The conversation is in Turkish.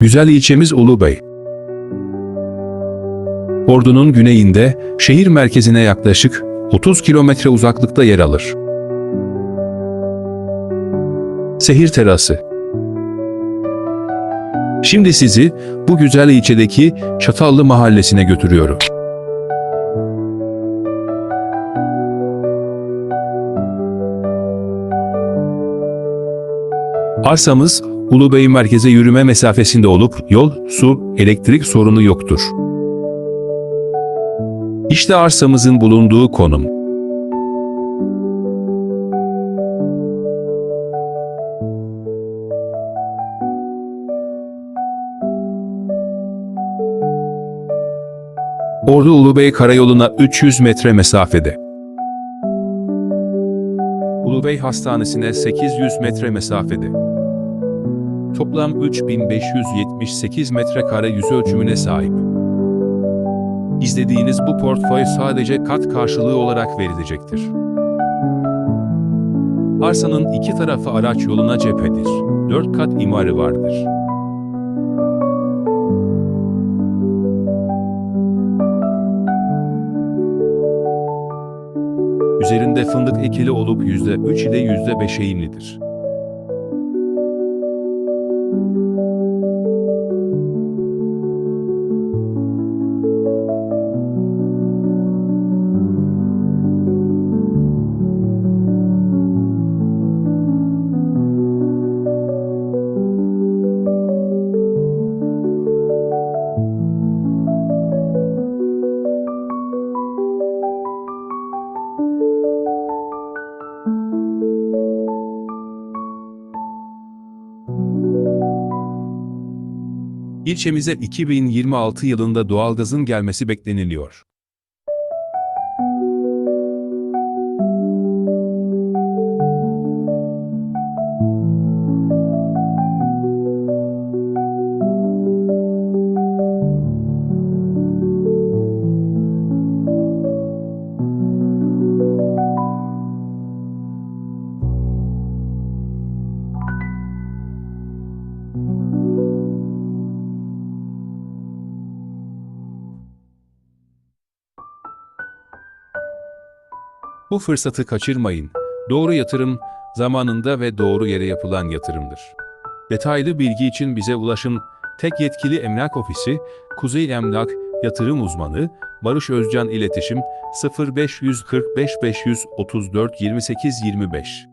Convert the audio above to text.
Güzel ilçemiz Ulubey. Ordu'nun güneyinde, şehir merkezine yaklaşık 30 kilometre uzaklıkta yer alır. Sehir Terası Şimdi sizi bu güzel ilçedeki Çatallı mahallesine götürüyorum. Arsamız Ulubey merkeze yürüme mesafesinde olup yol, su, elektrik sorunu yoktur. İşte arsamızın bulunduğu konum. Ordu Ulubey Karayolu'na 300 metre mesafede. Ulubey Hastanesi'ne 800 metre mesafede. Toplam 3578 metrekare yüz ölçümüne sahip. İzlediğiniz bu portföy sadece kat karşılığı olarak verilecektir. Arsanın iki tarafı araç yoluna cephedir. Dört kat imarı vardır. Üzerinde fındık ekili olup %3 ile %5 eğimlidir. Thank you. İlçemize 2026 yılında doğalgazın gelmesi bekleniliyor. Bu fırsatı kaçırmayın. Doğru yatırım, zamanında ve doğru yere yapılan yatırımdır. Detaylı bilgi için bize ulaşın. Tek yetkili emlak ofisi, Kuzey Emlak Yatırım Uzmanı, Barış Özcan İletişim 0545 534 28 25